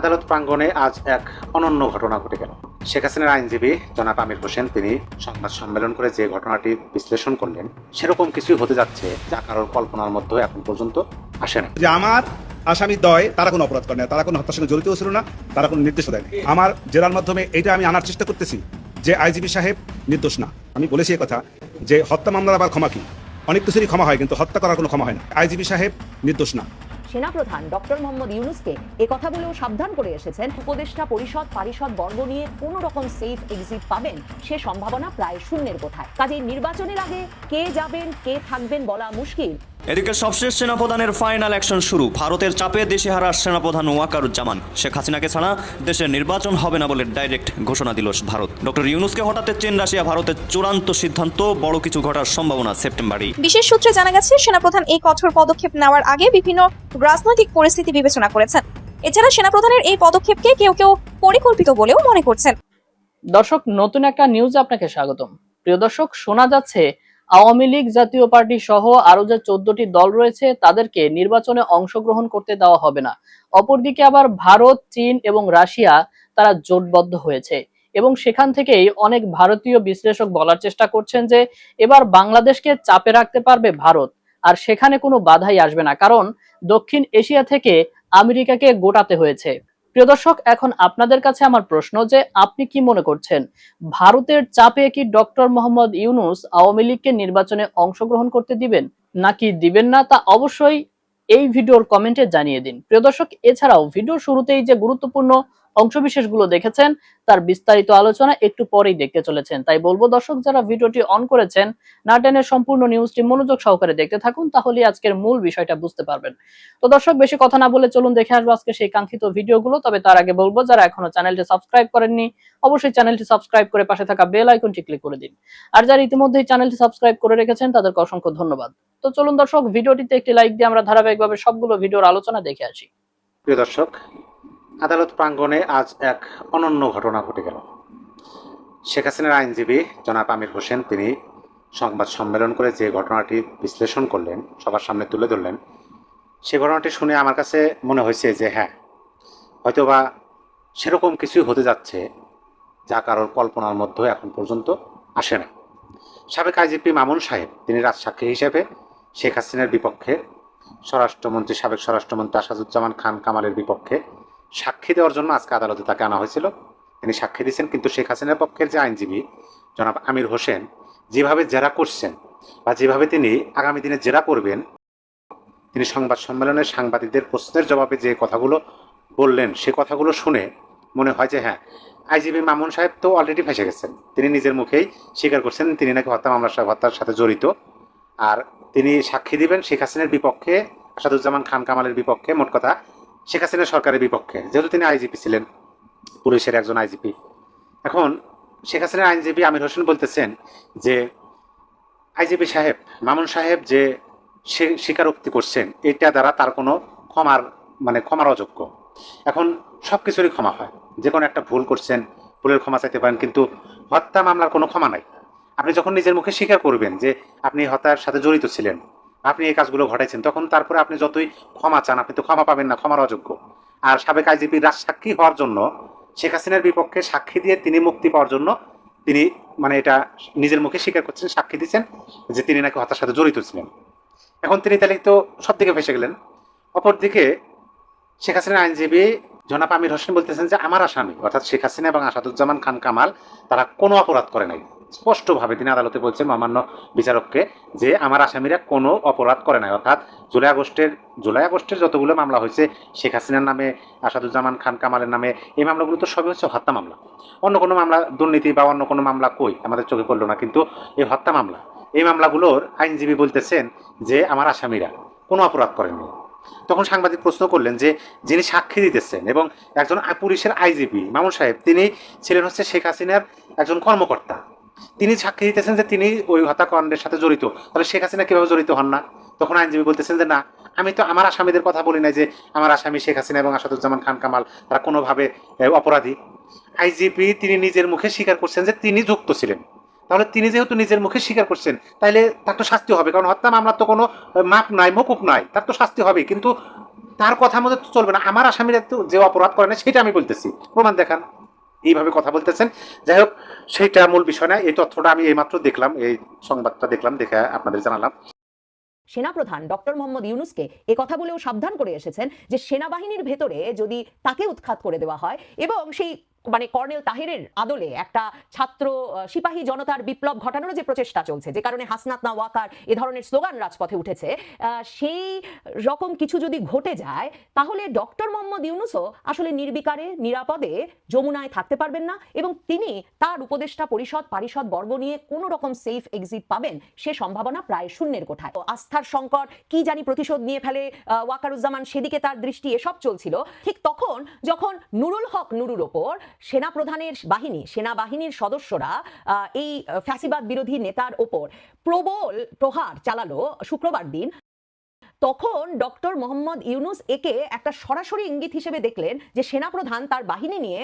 আদালত প্রাঙ্গণে আজ এক অনন্য ঘটনা ঘটে গেল। শেখ হাসিনার আইনজীবী জনাব আমির হোসেন তিনি সংবাদ সম্মেলন করে যে ঘটনাটি বিশ্লেষণ করলেন, সেরকম কিছুই হতে যাচ্ছে যা কারোর কল্পনার মধ্যে এখন পর্যন্ত আসে না। যে আমার আসামি দয়, তারা কোনো অপরাধ করে না, তারা কোনো হত্যার সঙ্গে জড়িত ছিল না, তারা কোনো নির্দেশ দেয় না আমার জেলার মাধ্যমে এটা আমি আনার চেষ্টা করতেছি যে আইজিবি সাহেব নির্দোষ না। আমি বলেছি কথা যে হত্যা মামলার আবার ক্ষমা কি? অনেক কিছুরই ক্ষমা হয়, কিন্তু হত্যা করার কোনো ক্ষমা হয় না। আইজিপি সাহেব নির্দোষ না। সেনাপ্রধান ডক্টর মোহাম্মদ ইউনুসকে কথা বলেও সাবধান করে এসেছেন উপদেষ্টা পরিষদ পারিষদ বর্গ নিয়ে কোন রকম সেফ এক্সিট পাবেন সে সম্ভাবনা প্রায় শূন্যের কোথায় কাজে নির্বাচনের আগে কে যাবেন, কে থাকবেন বলা মুশকিল। এদিকে সবশেষ সেনাপ্রধানের ফাইনাল অ্যাকশন শুরু। ভারতের চাপে দেশে হারার সেনাপ্রধান ওয়াকারুজ্জামান। শেখ হাসিনাকে ছাড়া দেশের নির্বাচন হবে না বলে ডাইরেক্ট ঘোষণা দিল ভারত। ডক্টর ইউনুসকে হঠাতে চেন রাশিয়া ভারতের চূড়ান্ত সিদ্ধান্ত বড় কিছু ঘটার সম্ভাবনা সেপ্টেম্বরেই বিশেষ সূত্রে জানা গেছে সেনাপ্রধান এই কঠোর পদক্ষেপ নেওয়ার আগে বিভিন্ন রাজনৈতিক পরিস্থিতি বিবেচনা করেছেন। এছাড়া সেনাপ্রধানের এই পদক্ষেপকে কেউ কেউ পরিকল্পিত বলেও মনে করছেন। দর্শক নতুন একটা নিউজ আপনাকে স্বাগতম। প্রিয় দর্শক শোনা যাচ্ছে আওয়ামী লীগ, জাতীয় পার্টি সহ আরও যে চোদ্দটি দল রয়েছে, তাদেরকে নির্বাচনে অংশগ্রহণ করতে দেওয়া হবে না। অপরদিকে আবার ভারত, চীন এবং রাশিয়া, তারা জোটবদ্ধ হয়েছে। এবং সেখান থেকেই অনেক ভারতীয় বিশ্লেষক বলার চেষ্টা করছেন যে, এবার বাংলাদেশকে চাপে রাখতে পারবে ভারত। আর সেখানে কোনো বাধাই আসবে না, কারণ দক্ষিণ এশিয়া থেকে আমেরিকাকে গোটাতে হয়েছে। প্রিয় দর্শক, এখন আপনাদের কাছে আমার প্রশ্ন যে আপনি কি মনে করছেন, ভারতের চাপে কি ডক্টর মোহাম্মদ ইউনুস আওয়ামী লীগকে নির্বাচনে অংশগ্রহণ করতে দিবেন, নাকি দিবেন না তা অবশ্যই এই ভিডিওর কমেন্টে জানিয়ে দিন। প্রিয় দর্শক, এছাড়াও ভিডিও শুরুতেই যে গুরুত্বপূর্ণ অংশবিশেষগুলো দেখেছেন, তার বিস্তারিত আলোচনা একটু পরেই দেখতে চলেছেন। তাই বলব, দর্শক, যারা ভিডিওটি অন করেছেন, না টেনে সম্পূর্ণ নিউজটি মনোযোগ সহকারে দেখতে থাকুন তাহলে আজকের মূল বিষয়টা বুঝতে পারবেন। তো দর্শক, বেশি কথা না বলে চলুন দেখে আসব আজকে সেই কাঙ্ক্ষিত ভিডিওগুলো। তবে তার আগে বলব, যারা এখনও চ্যানেলটি সাবস্ক্রাইব করেননি, অবশ্যই চ্যানেলটি সাবস্ক্রাইব করে পাশে থাকা বেল আইকনটি ক্লিক করে দিন। আর যারা ইতিমধ্যেই চ্যানেলটি সাবস্ক্রাইব করে রেখেছেন, তাদেরকে অসংখ্য ধন্যবাদ। তো চলুন দর্শক, ভিডিওটিতে একটি লাইক দিয়ে আমরা ধারাবাহিকভাবে সবগুলো ভিডিওর আলোচনা দেখে আসি। প্রিয় দর্শক আদালত প্রাঙ্গণে আজ এক অনন্য ঘটনা ঘটে গেল। শেখ হাসিনার আইনজীবী জনাব আমির হোসেন তিনি সংবাদ সম্মেলন করে যে ঘটনাটি বিশ্লেষণ করলেন, সবার সামনে তুলে ধরলেন, সে ঘটনাটি শুনে আমার কাছে মনে হয়েছে যে হ্যাঁ হয়তোবা সেরকম কিছুই হতে যাচ্ছে যা কারোর কল্পনার মধ্যে এখন পর্যন্ত আসে না। সাবেক আইজিপি মামুন সাহেব, তিনি রাজসাক্ষী হিসেবে শেখ হাসিনার বিপক্ষে স্বরাষ্ট্রমন্ত্রী, সাবেক স্বরাষ্ট্রমন্ত্রী আসাদুজ্জামান খান কামালের বিপক্ষে সাক্ষী দেওয়ার জন্য আজকে আদালতে তাকে আনা হয়েছিল। তিনি সাক্ষী দিয়েছেন, কিন্তু শেখ হাসিনার পক্ষের যে আইনজীবী জনাব আমির হোসেন, যেভাবে জেরা করছেন বা যেভাবে তিনি আগামী দিনে জেরা করবেন, তিনি সংবাদ সম্মেলনে সাংবাদিকদের প্রশ্নের জবাবে যে কথাগুলো বললেন, সে কথাগুলো শুনে মনে হয় যে হ্যাঁ আইজিবি মামুন সাহেব তো অলরেডি ফেসে গেছেন। তিনি নিজের মুখেই স্বীকার করছেন, তিনি নাকি হত্যা মামলার হত্যার সাথে জড়িত। আর তিনি সাক্ষী দিবেন শেখ হাসিনার বিপক্ষে, আসাদুজ্জামান খান কামালের বিপক্ষে, মোট কথা শেখ হাসিনার সরকারের বিপক্ষে। যেহেতু তিনি আইজিপি ছিলেন, পুলিশের একজন আইজিপি। এখন শেখ হাসিনার আইনজীবী আমির হোসেন বলতেছেন যে, আইজিপি সাহেব, মামুন সাহেব যে স্বীকারোক্তি করছেন, এটা দ্বারা তার কোনো ক্ষমার মানে ক্ষমার অযোগ্য। এখন সব কিছুরই ক্ষমা হয়। যে কোনো একটা ভুল করছেন, ভুলের ক্ষমা চাইতে পারেন, কিন্তু হত্যা মামলার কোনো ক্ষমা নাই। আপনি যখন নিজের মুখে স্বীকার করবেন যে আপনি হত্যার সাথে জড়িত ছিলেন আপনি এই কাজগুলো ঘটাইছেন, তখন তারপরে আপনি যতই ক্ষমা চান, আপনি তো ক্ষমা পাবেন না, ক্ষমার অযোগ্য। আর সাবেক আইজিপি রাজ সাক্ষী হওয়ার জন্য, শেখ হাসিনার বিপক্ষে সাক্ষী দিয়ে তিনি মুক্তি পাওয়ার জন্য তিনি মানে এটা নিজের মুখে স্বীকার করছেন, সাক্ষী দিচ্ছেন যে তিনি নাকি হত্যার সাথে জড়িত ছিলেন। এখন তিনি তাহলে তো সব দিকে ফেসে গেলেন। অপরদিকে শেখ হাসিনার আইনজীবী জনাব আমির হোসেন বলতেছেন যে আমার আসামি, অর্থাৎ শেখ হাসিনা এবং আসাদুজ্জামান খান কামাল, তারা কোনো অপরাধ করে নাই। স্পষ্টভাবে তিনি আদালতে বলছেন, মহামান্য বিচারককে, যে আমার আসামিরা কোনো অপরাধ করে নাই। অর্থাৎ জুলাই আগস্টের জুলাই আগস্টের যতগুলো মামলা হয়েছে, শেখ হাসিনার নামে, আসাদুজ্জামান খান কামালের নামে, এই মামলাগুলো তো সবই হচ্ছে হত্যা মামলা। অন্য কোনো মামলা, দুর্নীতি বা অন্য কোনো মামলা কই? আমাদের চোখে পড়ল না, কিন্তু এই হত্যা মামলা। এই মামলাগুলোর আইনজীবী বলতেছেন যে আমার আসামিরা কোনো অপরাধ করেনি তখন সাংবাদিক প্রশ্ন করলেন যে, যিনি সাক্ষী দিতেছেন এবং একজন পুলিশের আইজিপি, মামুন সাহেব, তিনি ছিলেন হচ্ছে শেখ হাসিনার একজন কর্মকর্তা। তিনি সাক্ষী দিতেছেন যে, তিনি ওই হত্যাকাণ্ডের সাথে জড়িত। তাহলে শেখ হাসিনা কীভাবে জড়িত হন না? তখন আইনজীবী বলতেছেন যে, না, আমি তো আমার আসামিদের কথা বলি নাই যে, আমার আসামি শেখ হাসিনা এবং আসাদুজ্জামান খান কামাল, তারা কোনোভাবে অপরাধী। আইজিপি তিনি নিজের মুখে স্বীকার করছেন যে, তিনি যুক্ত ছিলেন। তাহলে তিনি যেহেতু নিজের মুখে স্বীকার করছেন তাহলে তার তো শাস্তি হবে। কারণ হত্যা মামলার তো কোনো মাপ নাই, মকুব নাই, তার তো শাস্তি হবে কিন্তু তার কথা মতো তো চলবে না। আমার আসামিরা তো যে অপরাধ করে না সেটা আমি বলতেছি। প্রমাণ দেখান। এইভাবে কথা বলতেছেন। যাই হোক, সেইটা মূল বিষয় না। এই তথ্যটা আমি এইমাত্র দেখলাম, এই সংবাদটা দেখলাম, দেখে আপনাদের জানালাম। সেনাপ্রধান ডক্টর মোহাম্মদ ইউনুসকে এ কথা বলেও সাবধান করে এসেছেন যে, সেনাবাহিনীর ভেতরে যদি তাকে উৎখাত করে দেওয়া হয় এবং সেই মানে কর্নেল তাহিরের আদলে একটা ছাত্র সিপাহী জনতার বিপ্লব ঘটানোর যে প্রচেষ্টা চলছে, যে কারণে হাসনাত না ওয়াকার এ ধরনের স্লোগান রাজপথে উঠেছে সেই রকম কিছু যদি ঘটে যায়, তাহলে ডক্টর মোহাম্মদ ইউনুসও আসলে নির্বিকারে, নিরাপদে যমুনায় থাকতে পারবেন না এবং তিনি তার উপদেষ্টা পরিষদ, পারিষদ বর্গ নিয়ে কোনো রকম সেফ এক্সিট পাবেন, সে সম্ভাবনা প্রায় শূন্যের কোঠায়। আস্থার সংকট কি জানি প্রতিশোধ নিয়ে ফেলে ওয়াকারুজ্জামান, সেদিকে তার দৃষ্টি এসব চলছিল। ঠিক তখন যখন নুরুল হক নুরুর ওপর সেনাপ্রধানের বাহিনী, সেনাবাহিনীর সদস্যরা এই ফ্যাসিবাদ বিরোধী নেতার ওপর প্রবল প্রহার চালালো শুক্রবার দিন। তখন ডক্টর মোহাম্মদ ইউনুস একে একটা সরাসরি ইঙ্গিত হিসেবে দেখলেন যে সেনাপ্রধান তার বাহিনী নিয়ে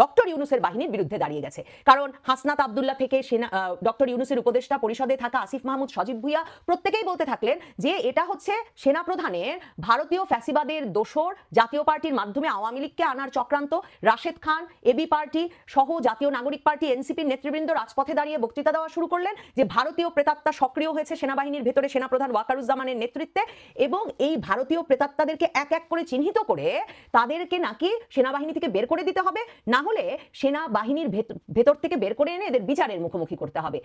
ডক্টর ইউনুসের বাহিনীর বিরুদ্ধে দাঁড়িয়ে গেছে। কারণ হাসনাত আবদুল্লাহ থেকে সেনা ডক্টর ইউনুসের উপদেষ্টা পরিষদে থাকা আসিফ মাহমুদ, সজীব ভুইয়া প্রত্যেকেই বলতে থাকলেন যে এটা হচ্ছে সেনাপ্রধানের ভারতীয় ফ্যাসিবাদের দোসর জাতীয় পার্টির মাধ্যমে আওয়ামী লীগকে আনার চক্রান্ত। রাশেদ খান, এবি পার্টি সহ জাতীয় নাগরিক পার্টি, এনসিপির নেতৃবৃন্দ রাজপথে দাঁড়িয়ে বক্তৃতা দেওয়া শুরু করলেন যে ভারতীয় প্রেতাত্মা সক্রিয় হয়েছে সেনাবাহিনীর ভেতরে সেনাপ্রধান ওয়াকারুজ্জামানের নেতৃত্বে এবং এই ভারতীয় প্রেতাত্মাদেরকে এক এক করে চিহ্নিত করে তাদেরকে নাকি সেনাবাহিনী থেকে বের করে দিতে হবে না হলে সেনা বাহিনীর ভেতর থেকে বের করে এনে এদের বিচারের মুখোমুখি করতে হবে।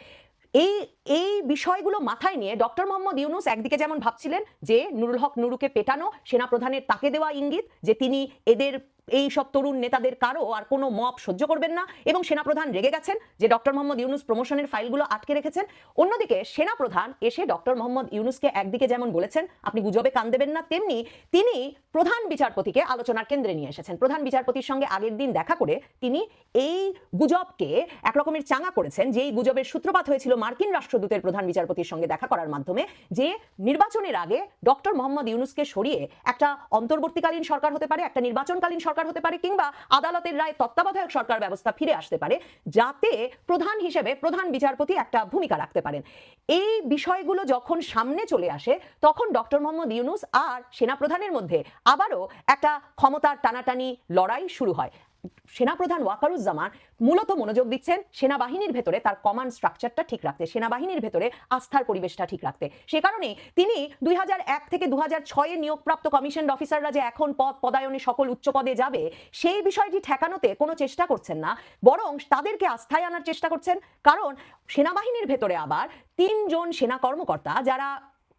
এই এই বিষয়গুলো মাথায় নিয়ে ডক্টর মোহাম্মদ ইউনুস একদিকে যেমন ভাবছিলেন যে নুরুল হক নুরুকে পেটানো সেনা প্রধানের তাকে দেওয়া ইঙ্গিত, যে তিনি এদের এই সব তরুণ নেতাদের কারও আর কোনো মপ সহ্য করবেন না। এবং সেনাপ্রধান রেগে গেছেন যে ডক্টর মোহাম্মদ ইউনুস প্রমোশনের ফাইলগুলো আটকে রেখেছেন। অন্যদিকে সেনাপ্রধান এসে ডক্টর মোহাম্মদ ইউনুসকে একদিকে যেমন বলেছেন, আপনি গুজবে কান দেবেন না, তেমনি তিনি প্রধান বিচারপতিকে আলোচনার কেন্দ্রে নিয়ে এসেছেন। প্রধান বিচারপতির সঙ্গে আগের দিন দেখা করে তিনি এই গুজবকে একরকমের চাঙা করেছেন যে এই গুজবের সূত্রপাত হয়েছিল মার্কিন রাষ্ট্রদূতের প্রধান বিচারপতির সঙ্গে দেখা করার মাধ্যমে, যে নির্বাচনের আগে ডক্টর মোহাম্মদ ইউনুসকে সরিয়ে একটা অন্তর্বর্তীকালীন সরকার হতে পারে, একটা নির্বাচনকালীন সরকার হতে পারে কিংবা আদালতের রায় তত্ত্বাবধায়ক সরকার ব্যবস্থা ফিরে আসতে পারে, যাতে প্রধান হিসেবে প্রধান বিচারপতি একটা ভূমিকা রাখতে পারেন। এই বিষয়গুলো যখন সামনে চলে আসে, তখন ডক্টর মোহাম্মদ ইউনুস আর সেনাপ্রধানের মধ্যে আবারও একটা ক্ষমতার টানাটানি লড়াই শুরু হয়। সেনাপ্রধান ওয়াকারুজ্জামান মূলত মনোযোগ দিচ্ছেন সেনাবাহিনীর ভেতরে তার কমান্ড স্ট্রাকচারটা ঠিক রাখতে, সেনাবাহিনীর ভেতরে আস্থার পরিবেশটা ঠিক রাখতে। সে কারণে তিনি দুই হাজার এক থেকে দু হাজার ছয়ে নিয়োগপ্রাপ্ত কমিশন অফিসাররা যে এখন পদ, পদায়নে সকল উচ্চ পদে যাবে, সেই বিষয়টি ঠেকানোতে কোনো চেষ্টা করছেন না, বরং তাদেরকে আস্থায় আনার চেষ্টা করছেন। কারণ সেনাবাহিনীর ভেতরে আবার তিনজন সেনা কর্মকর্তা যারা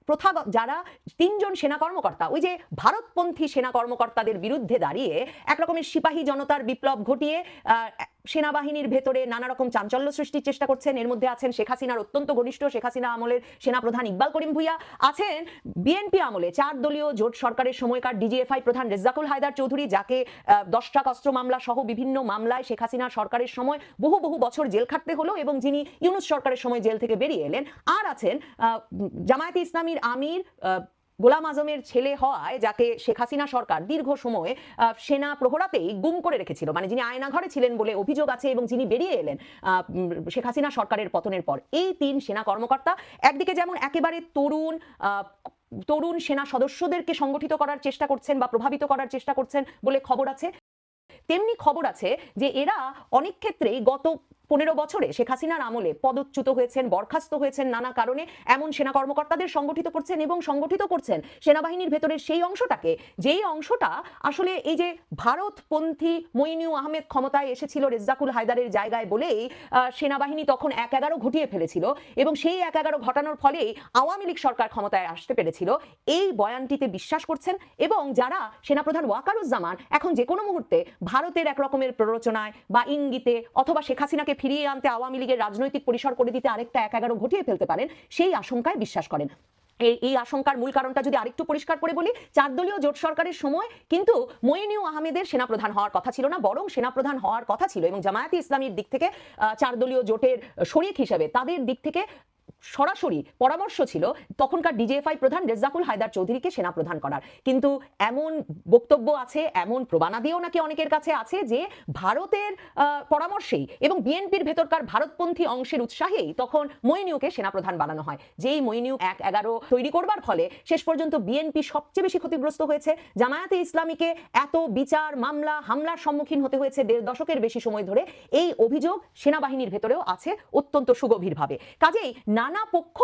প্রথা যারা তিনজন সেনা কর্মকর্তা, ওই যে ভারতপন্থী সেনা কর্মকর্তাদের বিরুদ্ধে দাঁড়িয়ে একরকমের সিপাহী জনতার বিপ্লব ঘটিয়ে সেনাবাহিনীর ভেতরে নানা রকম চাঞ্চল্য সৃষ্টির চেষ্টা করছেন। এর মধ্যে আছেন শেখ হাসিনার অত্যন্ত ঘনিষ্ঠ শেখ হাসিনা আমলের সেনাপ্রধান ইকবাল করিম ভুইয়া। আছেন বিএনপি আমলে চার দলীয় জোট সরকারের সময়কার ডিজিএফআই প্রধান রেজ্জাকুল হায়দার চৌধুরী, যাকে দশটা অস্ত্র মামলা সহ বিভিন্ন মামলায় শেখ হাসিনা সরকারের সময় বহু বহু বছর জেল খাটতে হলো এবং যিনি ইউনুস সরকারের সময় জেল থেকে বেরিয়ে এলেন। আর আছেন জামায়াতে ইসলামীর আমির গোলাম আজমের ছেলে হওয়ায়, যাকে শেখ হাসিনা সরকার দীর্ঘ সময় সেনা প্রহরাতেই গুম করে রেখেছিল। মানে যিনি আয়না ঘরে ছিলেন বলে অভিযোগ আছে এবং যিনি বেরিয়ে এলেন শেখ হাসিনা সরকারের পতনের পর। এই তিন সেনা কর্মকর্তা একদিকে যেমন একেবারে তরুণ তরুণ সেনা সদস্যদেরকে সংগঠিত করার চেষ্টা করছেন বা প্রভাবিত করার চেষ্টা করছেন বলে খবর আছে তেমনি খবর আছে যে এরা অনেক ক্ষেত্রেই গত পনেরো বছরে শেখ হাসিনার আমলে পদচ্যুত হয়েছেন, বরখাস্ত হয়েছেন নানা কারণে। এমন সেনা কর্মকর্তাদের সংগঠিত করছেন এবং সংগঠিত করছেন সেনাবাহিনীর ভেতরের সেই অংশটাকে। যেই অংশটা আসলে এই যে ভারতপন্থী মইনিউ আহমেদ ক্ষমতায় এসেছিল রেজ্জাকুল হায়দারের জায়গায় বলেই সেনাবাহিনী তখন এক এগারো ঘটিয়ে ফেলেছিল এবং সেই এক এগারো ঘটানোর ফলেই আওয়ামী লীগ সরকার ক্ষমতায় আসতে পেরেছিল। এই বয়ানটিতে বিশ্বাস করছেন এবং যারা সেনাপ্রধান ওয়াকারুজ্জামান এখন যে কোনো মুহূর্তে ভারতের এক রকমের প্ররোচনায় বা ইঙ্গিতে অথবা শেখ হাসিনাকে ফিরিয়ে আনতে আওয়ামী লীগের রাজনৈতিক পরিসর করে দিতে আরেকটা এক এগারো ঘটিয়ে ফেলতে পারেন, সেই আশঙ্কায় বিশ্বাস করেন। এই এই আশঙ্কার মূল কারণটা যদি আরেকটু পরিষ্কার করে বলি চার দলীয় জোট সরকারের সময় কিন্তু মইনিউ আহমেদের সেনাপ্রধান হওয়ার কথা ছিল না, বরং সেনাপ্রধান হওয়ার কথা ছিল এবং জামায়াতে ইসলামীর দিক থেকে চার দলীয় জোটের শরিক হিসেবে তাদের দিক থেকে সরাসরি পরামর্শ ছিল তখনকার ডিজিএফআই প্রধান রেজ্জাকুল হায়দার চৌধুরীকে সেনা প্রধান করার। কিন্তু এমন বক্তব্য আছে, এমন প্রমাণাদিও নাকি অনেকের কাছে আছে যে ভারতের পরামর্শেই এবং বিএনপির ভেতরকার ভারতপন্থী অংশের উৎসাহেই তখন মইনিউকে সেনাপ্রধান বানানো হয়। যেই মইনিউ এক এগারো তৈরি করবার ফলে শেষ পর্যন্ত বিএনপি সবচেয়ে বেশি ক্ষতিগ্রস্ত হয়েছে। জামায়াতে ইসলামীকে এত বিচার, মামলা, হামলার সম্মুখীন হতে হয়েছে দেড় দশকের বেশি সময় ধরে। এই অভিযোগ সেনাবাহিনীর ভেতরেও আছে অত্যন্ত সুগভীরভাবে। কাজেই নানা পক্ষ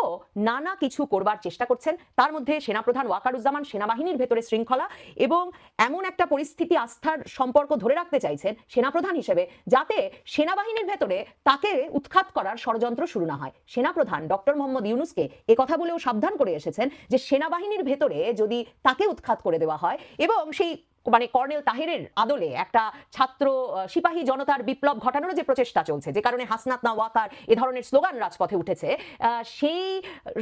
নানা কিছু করবার চেষ্টা করছেন। তার মধ্যে সেনাপ্রধান ওয়াকারুজ্জামান সেনাবাহিনীর ভেতরে শৃঙ্খলা এবং এমন একটা পরিস্থিতি আস্থার সম্পর্ক ধরে রাখতে চাইছেন সেনাপ্রধান হিসেবে, যাতে সেনাবাহিনীর ভেতরে তাকে উৎখাত করার ষড়যন্ত্র শুরু না হয়। সেনাপ্রধান ডক্টর মোহাম্মদ ইউনুসকে এ কথা বলেও সাবধান করে এসেছেন যে, সেনাবাহিনীর ভেতরে যদি তাকে উৎখাত করে দেওয়া হয় এবং সেই মানে কর্নেল তাহেরের আদলে একটা ছাত্র সিপাহী জনতার বিপ্লব ঘটানোর যে প্রচেষ্টা চলছে, যে কারণে হাসনাত না ওয়াকার এ ধরনের স্লোগান রাজপথে উঠেছে সেই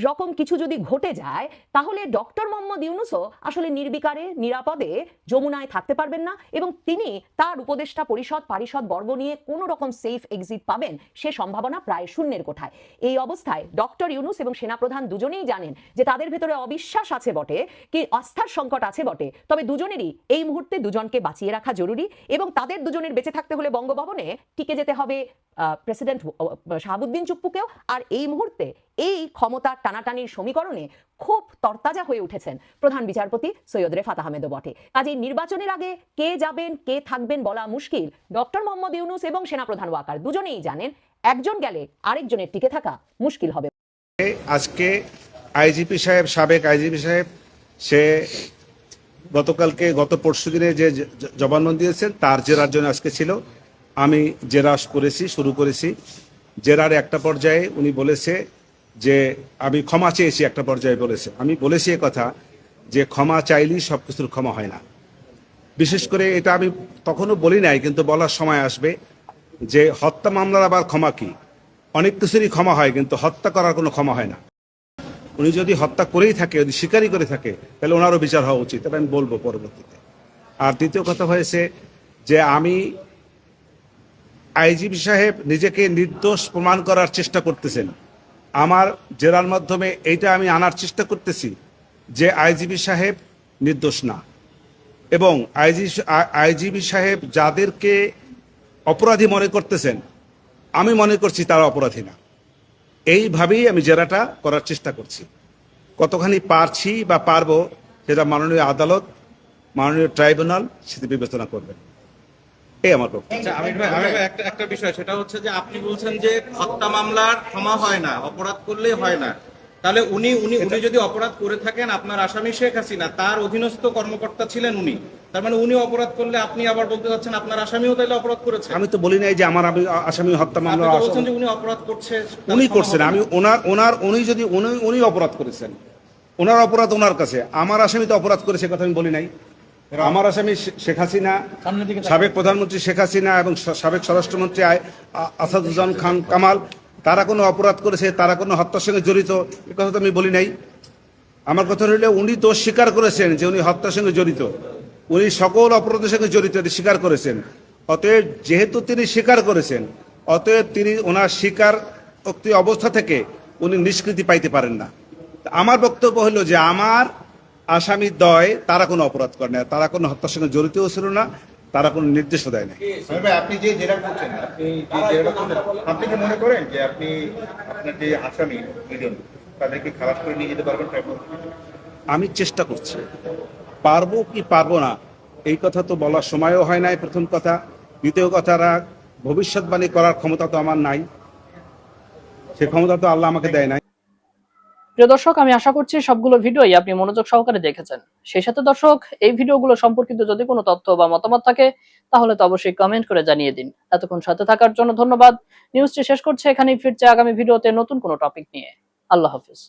রকম কিছু যদি ঘটে যায়, তাহলে ডক্টর মোহাম্মদ ইউনুসও আসলে নির্বিকারে, নিরাপদে যমুনায় থাকতে পারবেন না এবং তিনি তার উপদেষ্টা পরিষদ, পারিষদ বর্গ নিয়ে কোনো রকম সেফ এক্সিট পাবেন সে সম্ভাবনা প্রায় শূন্যের কোঠায়। এই অবস্থায় ডক্টর ইউনুস এবং সেনাপ্রধান দুজনেই জানেন যে তাদের ভেতরে অবিশ্বাস আছে বটে, কি আস্থার সংকট আছে বটে, তবে দুজনেরই এই মুহূর্তে দুজনকে বাঁচিয়ে রাখা জরুরি এবং তাদের দুজনের বেঁচে থাকতে হলে বঙ্গভবনে টিকে যেতে হবে প্রেসিডেন্ট শাহাবুদ্দিন চুপ্পুকেও। আর এই মুহূর্তে এই ক্ষমতার টানাটানির সমীকরণে খুব তরতাজা হয়ে উঠেছেন প্রধান বিচারপতি সৈয়দ রেফাত আহমেদও বটে। কাজেই নির্বাচনের আগে কে যাবেন, কে থাকবেন বলা মুশকিল। ডক্টর মোহাম্মদ ইউনুস এবং সেনাপ্রধান ওয়াকার দুজনেই জানেন একজন গেলে আরেকজনের টিকে থাকা মুশকিল হবে। আজকে আইজিপি সাহেব, সাবেক আইজিপি সাহেব, সে গতকালকে, গত পরশু দিনে যে জবানবন্দি দিয়েছেন, তার জেরার জন্য আজকে ছিল। আমি জেরা করেছি, শুরু করেছি। জেরার একটা পর্যায়ে উনি বলেছে যে, আমি ক্ষমা চেয়েছি একটা পর্যায়ে বলেছে। আমি বলেছি কথা যে, ক্ষমা চাইলেই সব কিছুর ক্ষমা হয় না। বিশেষ করে এটা আমি তখনও বলি নাই, কিন্তু বলার সময় আসবে যে, হত্যা মামলার আবার ক্ষমা কি? অনেক কিছুরই ক্ষমা হয়, কিন্তু হত্যা করার কোনো ক্ষমা হয় না। উনি যদি হত্যা করেই থাকে, যদি স্বীকারই করে থাকে, তাহলে ওনারও বিচার হওয়া উচিত। তবে আমি বলব পরবর্তীতে। আর দ্বিতীয় কথা হয়েছে যে আমি আইজিপি সাহেব নিজেকে নির্দোষ প্রমাণ করার চেষ্টা করতেছেন। আমার জেরার মাধ্যমে এইটা আমি আনার চেষ্টা করতেছি যে আইজিবি সাহেব নির্দোষ না। এবং আইজি আইজিবি সাহেব যাদেরকে অপরাধী মনে করতেছেন, আমি মনে করছি তারা অপরাধী না। এইভাবেই আমি জেরাটা করার চেষ্টা করছি। কতখানি পারছি বা পারব সেটা মাননীয় আদালত মাননীয় ট্রাইব্যুনাল সেটা বিবেচনা করবেন। এই আমার আচ্ছা একটা একটা বিষয় সেটা হচ্ছে যে আপনি বলছেন যে হত্যা মামলার ক্ষমা হয় না অপরাধ করলেই হয় না। তাহলে উনি উনি উনি যদি অপরাধ করে থাকেন আপনার আসামি শেখ হাসিনা তার অধীনস্থ কর্মকর্তা ছিলেন উনি। তার মানে উনি অপরাধ করলে আপনি আবার বলতে চাচ্ছেন আপনার আসামিও তাইলে অপরাধ করেছে? আমি তো বলি নাই যে আমার আমি আসামি হত্যা মামলা বলছেন যে উনি অপরাধ করছে উনি করছেন। আমি ওনার ওনার উনি যদি উনি উনি অপরাধ করেছেন। ওনার অপরাধ ওনার কাছে। আমার আসামি তো অপরাধ করে সে কথা আমি বলি নাই। আমার আসামি শে- শেখ হাসিনা সাবেক প্রধানমন্ত্রী শেখ হাসিনা এবং সাবেক স্বরাষ্ট্রমন্ত্রী আই- আ- আসাদুজ্জামান খান কামাল তারা কোনো অপরাধ করেছে তারা কোনো হত্যার সঙ্গে জড়িত এ কথা তো আমি বলি নাই। আমার কথা হলো উনি তো স্বীকার করেছেন যে উনি হত্যার সঙ্গে জড়িত। উনি সকল অপরাধের সঙ্গে জড়িত এটি স্বীকার করেছেন। অতএব যেহেতু তিনি স্বীকার করেছেন অতএব তিনি ওনার স্বীকার উক্তি অবস্থা থেকে উনি নিষ্কৃতি পাইতে পারেন না। আমার বক্তব্য হলো যে আমার আসামি দয় তারা কোনো অপরাধ করে না তারা কোনো হত্যার সঙ্গে জড়িতও ছিল না তারা কোনো নির্দেশও দেয় না আপনি যে জেরা করছেন আপনি যে আপনি কি মনে করেন যে আপনি আপনার যে আসামি দুজন তাদেরকে খালাস করে নিয়ে যেতে পারবেন? আমি চেষ্টা করছি। পারব কি পারব না? এই কথা তো বলার সময়ও হয় নাই প্রথম কথা। দ্বিতীয় কথাটা ভবিষ্যৎবাণী করার ক্ষমতা তো আমার নাই। সে ক্ষমতা তো আল্লাহ আমাকে দেয় নাই। প্রিয় দর্শক, আমি আশা করছি সবগুলো ভিডিওই আপনি মনোযোগ সহকারে দেখেছেন। সেই সাথে দর্শক, এই ভিডিওগুলো সম্পর্কিত যদি কোনো তথ্য বা মতামত থাকে, তাহলে তো অবশ্যই কমেন্ট করে জানিয়ে দিন। এতক্ষণ সাথে থাকার জন্য ধন্যবাদ। নিউজটি শেষ করছে, এখানেই ফিরছে আগামী ভিডিওতে নতুন কোনো টপিক নিয়ে। আল্লাহ হাফিজ।